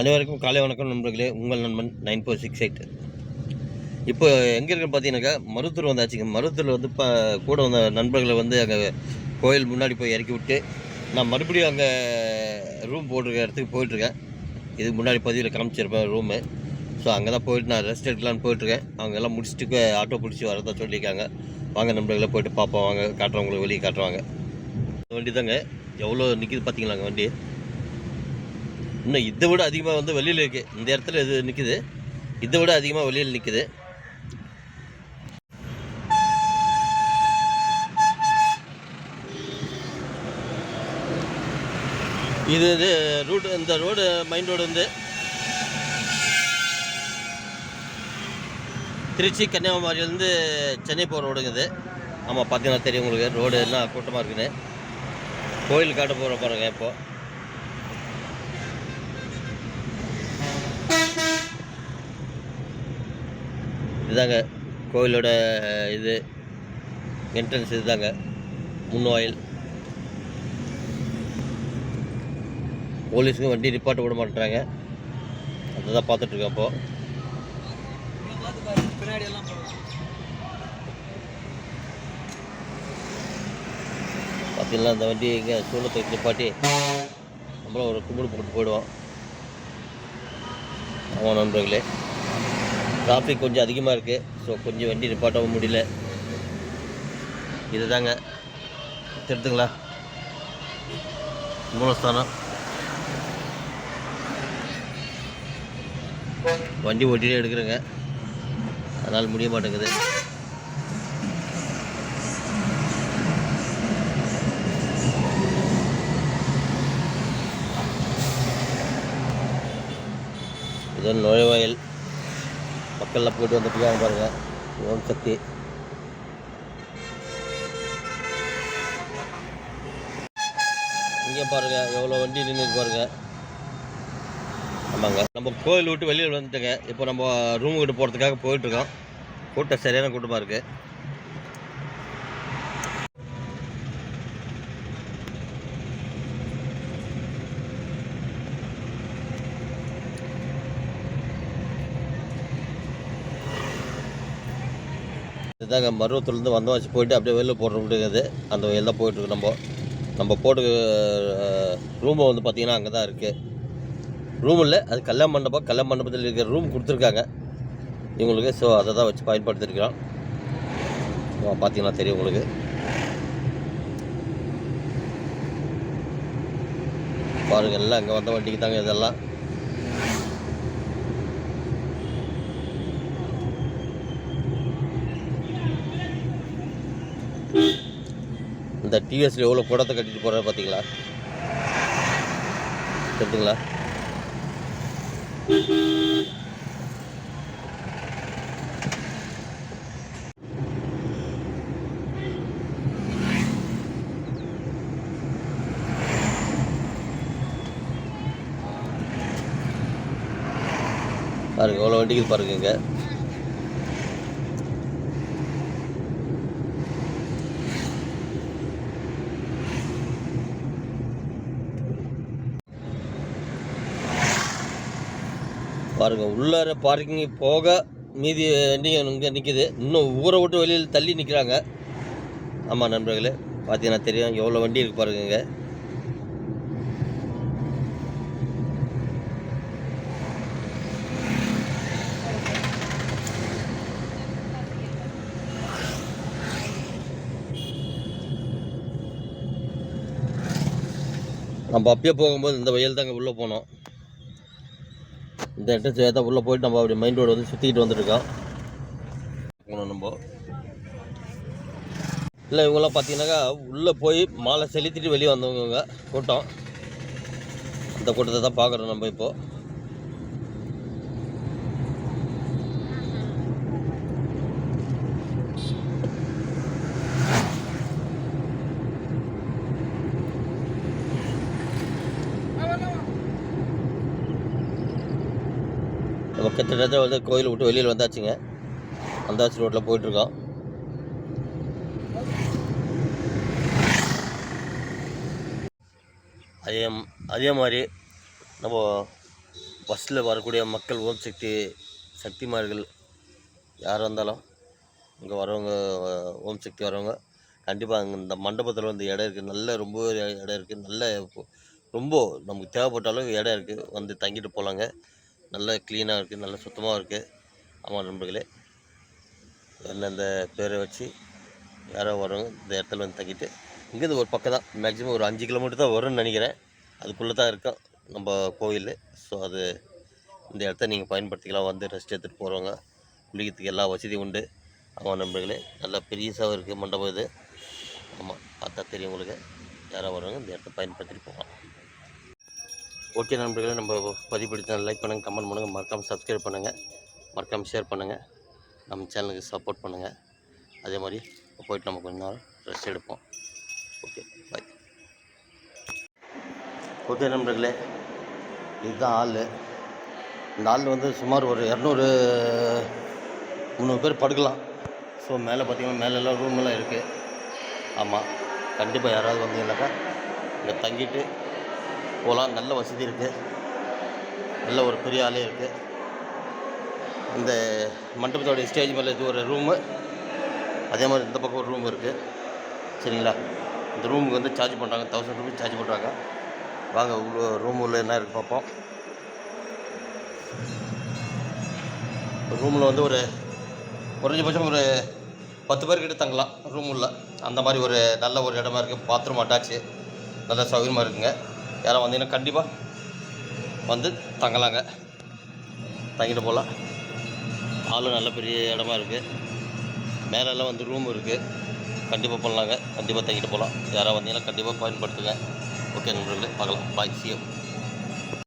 அனைவருக்கும் காலை வணக்கம் நண்பர்களே. உங்கள் நண்பன் நைன் ஃபோர் சிக்ஸ் எயிட். இப்போ எங்கே இருக்குன்னு பார்த்தீங்கன்னாக்கா மருத்தூர் வந்தாச்சுங்க. மருத்தூரில் வந்து இப்போ கூட வந்த நண்பர்களை வந்து அங்கே கோயில் முன்னாடி போய் இறக்கி விட்டு நான் மறுபடியும் அங்கே ரூம் போட்டிருக்க இடத்துக்கு போயிட்டுருக்கேன். இதுக்கு முன்னாடி பதிவில் காமிச்சிருப்பேன் ரூமு ஸோ அங்கே தான் போயிட்டு நான் ரெஸ்ட் எடுக்கலான்னு போயிட்டுருக்கேன். அவங்க எல்லாம் முடிச்சுட்டு ஆட்டோ பிடிச்சி வரதா சொல்லியிருக்காங்க. வாங்க நண்பர்களை போயிட்டு பார்ப்போம். வாங்க காட்டுறவங்களுக்கு வெளியே காட்டுவாங்க. வண்டி தாங்க எவ்வளோ நிற்கிது பார்த்தீங்களாங்க வண்டி? இன்னும் இதை விட அதிகமாக வந்து வெளியில் இருக்குது இந்த இடத்துல இது நிற்குது இதை விட அதிகமாக வெளியில் நிற்குது இது இது ரூட் இந்த ரோடு மைன் ரோடு வந்து திருச்சி கன்னியாகுமரியிலேருந்து சென்னை போகிற ரோடுங்க இது. ஆமாம் பார்த்தீங்கன்னா தெரியும் உங்களுக்கு. ரோடு எல்லாம் கூட்டமாக இருக்குன்னு கோயில் காட்ட போகிற பாருங்க இப்போது இதுதாங்க கோயிலோட இது என்ட்ரன்ஸ் இதுதாங்க. முன்னோயில் போலீஸுக்கும் வண்டி நிப்பாட்ட விட மாட்டேறாங்க அதை தான் பார்த்துட்ருக்கேன் அப்போது பார்த்தீங்களா அந்த வண்டி இங்கே சூளத்தை நிப்பாட்டி நம்மளும் ஒரு கும்பிடு போட்டு போயிடுவோம். ஆமாம் நண்பர்களே. டிராஃபிக் கொஞ்சம் அதிகமாக இருக்குது ஸோ கொஞ்சம் வண்டி நிப்பாட்டவும் முடியல. இதுதாங்க. திருத்துங்களா? மூலஸ்தானம். வண்டி ஓட்டிகிட்டே எடுக்கிறேங்க. அதனால் முடிய மாட்டேங்குது. இது நுழைவாயில். மக்கள்லாம் போயிட்டு வந்துட்டு பாருங்கள் ஓம் சக்தி. இங்கே பாருங்கள் எவ்வளோ வண்டி நின்று பாருங்க. ஆமாங்க. நம்ம கோயில் விட்டு வெளியில் வந்துட்டுங்க. இப்போ நம்ம ரூம் கிட்ட போகிறதுக்காக போயிட்டுருக்கோம் கூட்டம் சரியான கூட்டமாக இருக்குது இதுதாங்க மருவத்தூர்லேருந்து வந்தவாச்சு போயிட்டு அப்படியே வெளில போடுற முடியாது அந்த வயல் தான் போயிட்டுருக்கு நம்ம. நம்ம போட்டு ரூமை வந்து பார்த்திங்கன்னா அங்கே தான் இருக்குது ரூம் இல்லை அது கல்யாண மண்டபம் கல்யாண மண்டபத்தில் இருக்கிற ரூம் கொடுத்துருக்காங்க. இவங்களுக்கு ஸோ அதை தான் வச்சு பயன்படுத்திருக்கிறோம். பார்த்தீங்கன்னா தெரியும் உங்களுக்கு. பாருங்கள் எல்லாம் அங்கே வந்த வண்டிக்கு தாங்க இதெல்லாம். இந்த டிஎஸ்சில் எவ்வளோ குடத்தை கட்டிட்டு போகிற பார்த்தீங்களா தெரிஞ்சுங்களா? பாருங்க எவ்வளோ வண்டிகள் பாருங்க இங்கே. பாருங்க உள்ளார பார்க்கிங் போக மீதி வண்டி இங்கே நிற்கிது இன்னும் ஊரை விட்டு வெளியில் தள்ளி நிற்கிறாங்க ஆமாம் நண்பர்களே பார்த்தீங்கன்னா தெரியும் எவ்வளோ வண்டி இருக்கு பாருங்க இங்கே. நம்ம அப்பயே போகும்போது இந்த வயல் தாங்க உள்ளே போனோம். இந்த என்ட்ரன்ஸ் ஏற்ற உள்ளே போயிட்டு நம்ம அப்படி மைண்ட் ரோடு வந்து சுற்றிக்கிட்டு வந்துருக்கோம் போகணும் நம்ம. இல்லை இவங்களாம் பார்த்தீங்கன்னாக்கா உள்ளே போய் மாலை செலுத்திட்டு வெளியே வந்தவங்க கூட்டம். அந்த கூட்டத்தை தான் பார்க்குறோம் நம்ம இப்போது கிட்டத்தட்ட வந்து கோயில் விட்டு வெளியில் வந்தாச்சுங்க. வந்தாச்சு ரோட்டில் போயிட்டுருக்கோம். அதே அதே மாதிரி நம்ம பஸ்ஸில் வரக்கூடிய மக்கள் ஓம் சக்தி சக்திமார்கள் யாராக இருந்தாலும் இங்கே வரவங்க ஓம் சக்தி வரவங்க கண்டிப்பாக அங்கே இந்த மண்டபத்தில் வந்து இடம் இருக்குது. நல்ல ரொம்ப இடம் இருக்குது. நல்ல ரொம்ப நமக்கு தேவைப்பட்ட அளவுக்கு இடம் இருக்குது. வந்து தங்கிட்டு போகலாங்க. நல்ல க்ளீனாக இருக்குது நல்ல சுத்தமாக இருக்குது ஆமாம் நண்பர்களே அந்த பேரை வச்சு யாரோ வரவங்க இந்த இடத்துல வந்து தங்கிட்டு இங்கேருந்து ஒரு பக்கம் தான் மேக்ஸிமம் ஒரு அஞ்சு கிலோமீட்டர் தான் வரும்னு நினைக்கிறேன். அதுக்குள்ளே தான் இருக்கும் நம்ம கோயில் ஸோ அது இந்த இடத்த நீங்கள் பயன்படுத்திக்கலாம் வந்து ரெஸ்ட் எடுத்துகிட்டு போகிறவங்க குளிக்கிறதுக்கு எல்லா வசதியும் உண்டு. ஆமாம் நண்பர்களே நல்லா பெரியசாகவும் இருக்குது மண்டபம் இது. ஆமாம் பார்த்தா தெரியும் உங்களுக்கு. யாராக வரவங்க இந்த இடத்த பயன்படுத்திட்டு போகலாம். ஓகே நண்பர்களே நம்ம பதிவு பிடிச்சா லைக் பண்ணுங்கள் கமெண்ட் பண்ணுங்கள் மறக்காமல் சப்ஸ்கிரைப் பண்ணுங்கள் மறக்காமல் ஷேர் பண்ணுங்கள் நம்ம சேனலுக்கு சப்போர்ட் பண்ணுங்கள் அதே மாதிரி போயிட்டு நம்ம கொஞ்ச நேரம் ரெஸ்ட் எடுப்போம். ஓகே பாய் ஓகே நண்பர்களே இதுதான் ஆள். இந்த ஆள் வந்து சுமார் ஒரு இரநூறு முந்நூறு பேர் படுக்கலாம். ஸோ மேலே பார்த்திங்கன்னா மேலே எல்லாம் ரூமெல்லாம் இருக்குது ஆமாம் கண்டிப்பாக யாராவது வந்தீங்கன்னாக்கா இங்கே தங்கிட்டு போகலாம். நல்ல வசதி இருக்குது நல்ல ஒரு பெரிய ஆளே இருக்குது இந்த மண்டபத்தோடைய ஸ்டேஜ் மேலே இது ஒரு ரூமு அதே மாதிரி இந்த பக்கம் ஒரு ரூம் இருக்குது சரிங்களா? இந்த ரூமுக்கு வந்து சார்ஜ் பண்ணுறாங்க தௌசண்ட் ருபீஸ் சார்ஜ் பண்ணுறாங்க வாங்க உள்ள ரூம் உள்ள என்ன இருக்குது பார்ப்போம். ரூமில் வந்து ஒரு குறைஞ்சபட்சம் ஒரு பத்து பேர்கிட்ட தங்கலாம் ரூம் உள்ள. அந்த மாதிரி ஒரு நல்ல ஒரு இடமா இருக்குது பாத்ரூம் அட்டாச்சு நல்ல சௌகரியமாக இருக்குங்க. யாரும் வந்தீங்கன்னா கண்டிப்பாக வந்து தங்கலாங்க. தங்கிட்டு போகலாம் ஆளும் நல்ல பெரிய இடமா இருக்குது மேலெல்லாம் வந்து ரூம் இருக்குது கண்டிப்பாக பண்ணலாங்க கண்டிப்பாக தங்கிட்டு போகலாம் யாராவது வந்தீங்கன்னா கண்டிப்பாக பயன்படுத்துங்க. ஓகே நண்பர்களே பார்க்கலாம். பாய் சிஎம்